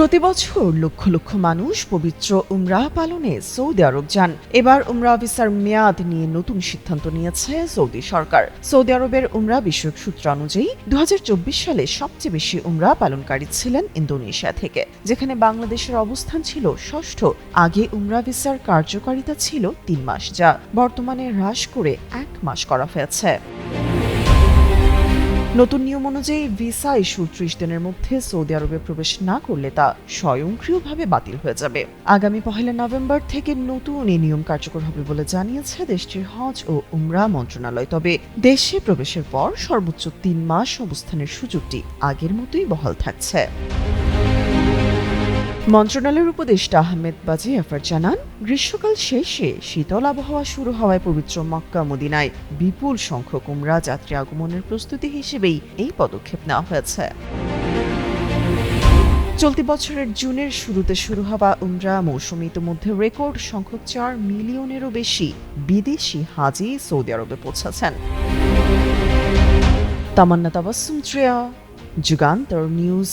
প্রতি বছর লক্ষ লক্ষ মানুষ পবিত্র উমরাহ পালনে সৌদি আরব যান। এবার উমরা ভিসার মেয়াদ নিয়ে নতুন সিদ্ধান্ত নিয়েছে সৌদি সরকার। সৌদি আরবের উমরা বিষয়ক সূত্র অনুযায়ী দু হাজার চব্বিশ সালে সবচেয়ে বেশি উমরা পালনকারী ছিলেন ইন্দোনেশিয়া থেকে, যেখানে বাংলাদেশের অবস্থান ছিল ষষ্ঠ। আগে উমরা ভিসার কার্যকারিতা ছিল তিন মাস, যা বর্তমানে হ্রাস করে এক মাস করা হয়েছে। নতুন নিয়ম অনুযায়ী ভিসা ইস্যুর ত্রিশ দিনের মধ্যে সৌদি আরবে প্রবেশ না করলে তা স্বয়ংক্রিয়ভাবে বাতিল হয়ে যাবে। আগামী পহেলা নভেম্বর থেকে নতুন এই নিয়ম কার্যকর হবে বলে জানিয়েছে দেশটির হজ ও উমরা মন্ত্রণালয়। তবে দেশে প্রবেশের পর সর্বোচ্চ তিন মাস অবস্থানের সুযোগটি আগের মতোই বহাল থাকছে। মন্ত্রণালয়ের উপদেষ্টা আহমেদ বাজি আফার জানান, গ্রীষ্মকাল শেষে শীতল আবহাওয়া শুরু হওয়ায় পবিত্র মক্কা মদিনায় বিপুল সংখ্যক উমরা যাত্রী আগমনের প্রস্তুতি হিসেবেই এই পদক্ষেপ নেওয়া হয়েছে। চলতি বছরের জুনের শুরুতে শুরু হওয়া উমরা মৌসুমে ইতিমধ্যে রেকর্ড সংখ্যক চার মিলিয়নেরও বেশি বিদেশি হাজি সৌদি আরবে পৌঁছেছেন। তামান্না তাবাসুম যুগান্তর নিউজ।